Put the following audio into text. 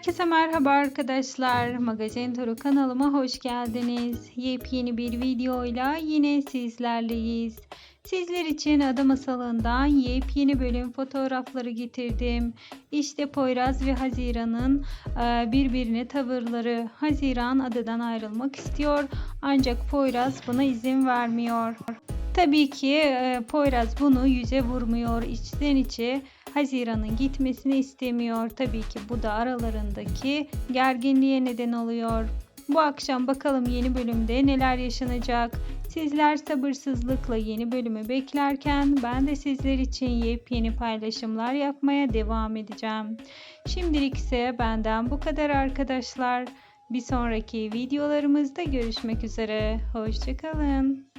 Herkese merhaba arkadaşlar. Magazin Turu kanalıma hoş geldiniz. Yepyeni bir videoyla yine sizlerleyiz. Sizler için Ada Masalı'ndan yepyeni bölüm fotoğrafları getirdim. İşte Poyraz ve Haziran'ın e, birbirine tavırları. Haziran adadan ayrılmak istiyor ancak Poyraz buna izin vermiyor. Tabii ki e, Poyraz bunu yüze vurmuyor. İçten içe Haziran'ın gitmesini istemiyor. Tabii ki bu da aralarındaki gerginliğe neden oluyor. Bu akşam bakalım yeni bölümde neler yaşanacak. Sizler sabırsızlıkla yeni bölümü beklerken ben de sizler için yepyeni paylaşımlar yapmaya devam edeceğim. Şimdilik ise benden bu kadar arkadaşlar. Bir sonraki videolarımızda görüşmek üzere. Hoşçakalın.